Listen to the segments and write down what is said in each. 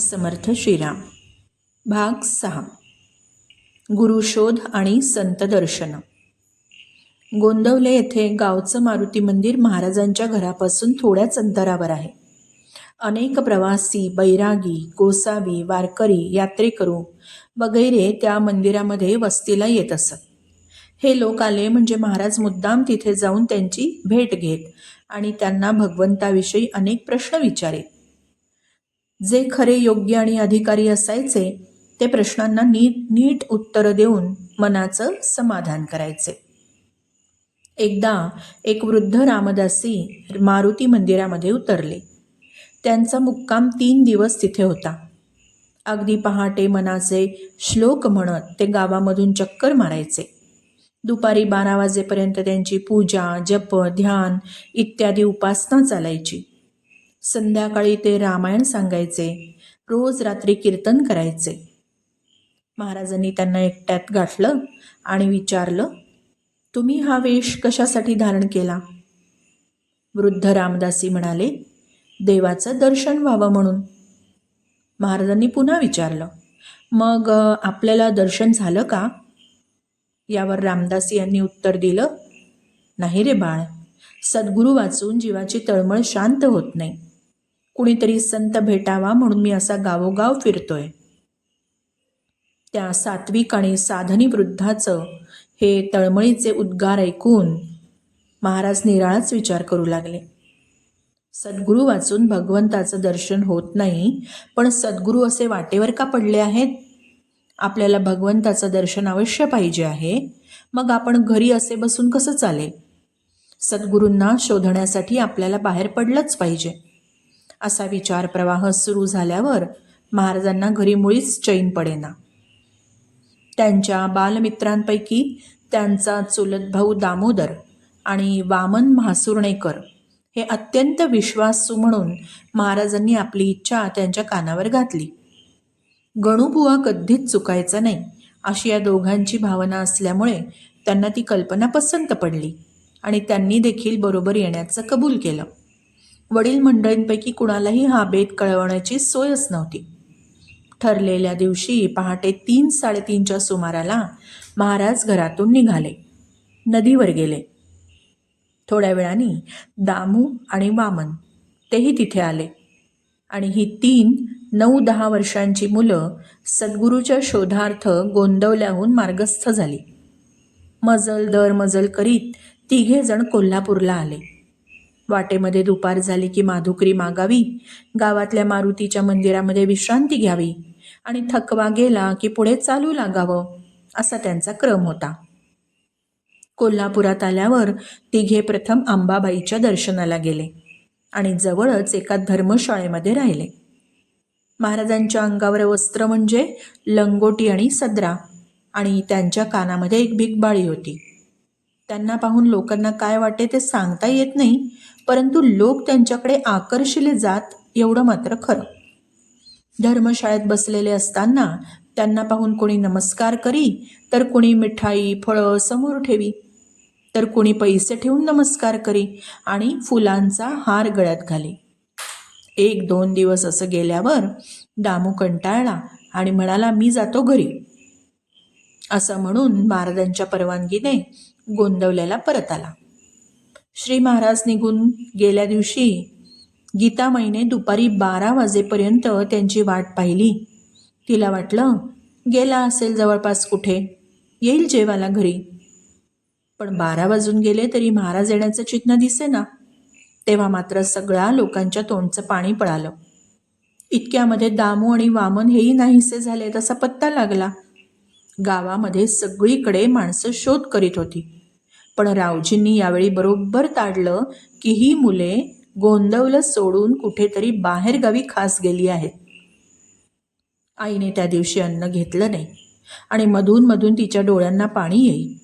समर्थ श्रीराम. भाग सहा. गुरुशोध आणि संत दर्शन. गोंदवले येथे गावचं मारुती मंदिर महाराजांच्या घरापासून थोड्याच अंतरावर आहे. अनेक प्रवासी बैरागी गोसावी वारकरी यात्रेकरू वगैरे त्या मंदिरामध्ये वस्तीला येत असत. हे लोक आले म्हणजे महाराज मुद्दाम तिथे जाऊन त्यांची भेट घेत आणि त्यांना भगवंताविषयी अनेक प्रश्न विचारेत. जे खरे योग्य आणि अधिकारी असायचे ते प्रश्नांना नीट नीट उत्तरं देऊन मनाचं समाधान करायचे. एकदा एक वृद्ध रामदासी मारुती मंदिरामध्ये उतरले. त्यांचा मुक्काम तीन दिवस तिथे होता. अगदी पहाटे मनाचे श्लोक म्हणत ते गावामधून चक्कर मारायचे. दुपारी बारा वाजेपर्यंत त्यांची पूजा जप ध्यान इत्यादी उपासना चालायची. संध्याकाळी ते रामायण सांगायचे. रोज रात्री कीर्तन करायचे. महाराजांनी त्यांना एकट्यात गाठलं आणि विचारलं तुम्ही हा वेश कशासाठी धारण केला? वृद्ध रामदासी म्हणाले देवाचं दर्शन व्हावं म्हणून. महाराजांनी पुन्हा विचारलं मग आपल्याला दर्शन झालं का? यावर रामदासी यांनी उत्तर दिलं नाही रे बाळ सद्गुरू वाचून जीवाची तळमळ शांत होत नाही. कुणीतरी संत भेटावा म्हणून मी असा गावोगाव फिरतोय. त्या सात्विक आणि साधनी वृद्धाचं हे तळमळीचे उद्गार ऐकून महाराज निराळाच विचार करू लागले. सद्गुरू वाचून भगवंताचं दर्शन होत नाही पण सद्गुरू असे वाटेवर का पडले आहेत? आपल्याला भगवंताचं दर्शन अवश्य पाहिजे आहे. मग आपण घरी असे बसून कसं चालेल? सद्गुरूंना शोधण्यासाठी आपल्याला बाहेर पडलंच पाहिजे. असा विचार प्रवाह सुरू झाल्यावर महाराजांना घरी मुळीच चैन पडेना. त्यांच्या बालमित्रांपैकी त्यांचा चुलत भाऊ दामोदर आणि वामन म्हासुर्णेकर हे अत्यंत विश्वासू म्हणून महाराजांनी आपली इच्छा त्यांच्या कानावर घातली. गणूबुवा कधीच चुकायचा नाही अशी या दोघांची भावना असल्यामुळे त्यांना ती कल्पना पसंत पडली आणि त्यांनी देखील बरोबर येण्याचं कबूल केलं. वडील मंडळींपैकी कुणालाही हा बेत कळवण्याची सोयच नव्हती. ठरलेल्या दिवशी पहाटे तीन साडेतीनच्या सुमाराला महाराज घरातून निघाले. नदीवर गेले. थोड्या वेळाने दामू आणि वामन तेही तिथे आले. आणि ही तीन नऊ दहा वर्षांची मुलं सद्गुरूच्या शोधार्थ गोंदवल्याहून मार्गस्थ झाली. मजल दर मजल करीत तिघे जण कोल्हापूरला आले. वाटेमध्ये दुपार झाली की माधुकरी मागावी. गावातल्या मारुतीच्या मंदिरामध्ये विश्रांती घ्यावी आणि थकवा गेला की पुढे चालू लागावं असा त्यांचा क्रम होता. कोल्हापुरात आल्यावर तिघे प्रथम अंबाबाईच्या दर्शनाला गेले आणि जवळच एका धर्मशाळेमध्ये राहिले. महाराजांच्या अंगावर वस्त्र म्हणजे लंगोटी आणि सदरा आणि त्यांच्या कानामध्ये एक भिकबाळी होती. त्यांना पाहून लोकांना काय वाटते ते सांगता येत नाही परंतु लोक त्यांच्याकडे आकर्षिले जात एवढं मात्र खरं. धर्मशाळेत बसलेले असताना त्यांना पाहून कोणी नमस्कार करी तर कोणी मिठाई फळं समोर ठेवी. तर कोणी पैसे ठेवून नमस्कार करी आणि फुलांचा हार गळ्यात घाली. एक दोन दिवस असं गेल्यावर दामू कंटाळला आणि म्हणाला मी जातो घरी. असं म्हणून महाराजांच्या परवानगीने गोंदवल्याला परत आला. श्री महाराज निघून गेल्या दिवशी गीतामाईने दुपारी बारा वाजेपर्यंत त्यांची वाट पाहिली. तिला वाटलं गेला असेल जवळपास कुठे येईल जेवायला घरी. पण बारा वाजून गेले तरी महाराज येण्याचं चिन्ह दिसेना. तेव्हा मात्र सगळ्या लोकांच्या तोंडचं पाणी पळालं. इतक्यामध्ये दामू आणि वामन हेही नाहीसे झाले तसा पत्ता लागला. गावामध्ये सगळीकडे माणसं शोध करीत होती. पण रावजींनी यावेळी बरोबर ताडलं की ही मुले गोंदवलं सोडून कुठेतरी बाहेरगावी खास गेली आहेत. आईने त्या दिवशी अन्न घेतलं नाही आणि मधून मधून तिच्या डोळ्यांना पाणी येई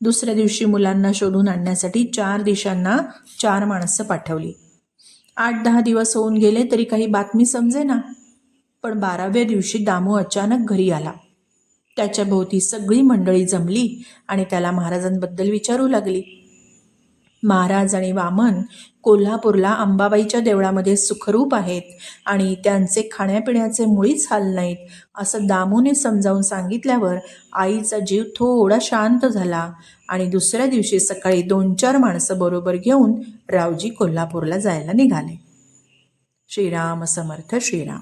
दुसऱ्या दिवशी मुलांना शोधून आणण्यासाठी चार दिशांना चार माणसं पाठवली. आठ दहा दिवस होऊन गेले तरी काही बातमी समजेना. पण बाराव्या दिवशी दामू अचानक घरी आला. त्याच्या भोवती सगळी मंडळी जमली आणि त्याला महाराजांबद्दल विचारू लागली. महाराज आणि वामन कोल्हापूरला अंबाबाईच्या देवळामध्ये सुखरूप आहेत आणि त्यांचे खाण्यापिण्याचे मुळीच हाल नाहीत असं दामूने समजावून सांगितल्यावर आईचा जीव थोडा शांत झाला आणि दुसऱ्या दिवशी सकाळी दोन चार माणसं बरोबर घेऊन रावजी कोल्हापूरला जायला निघाले. श्रीराम समर्थ श्रीराम.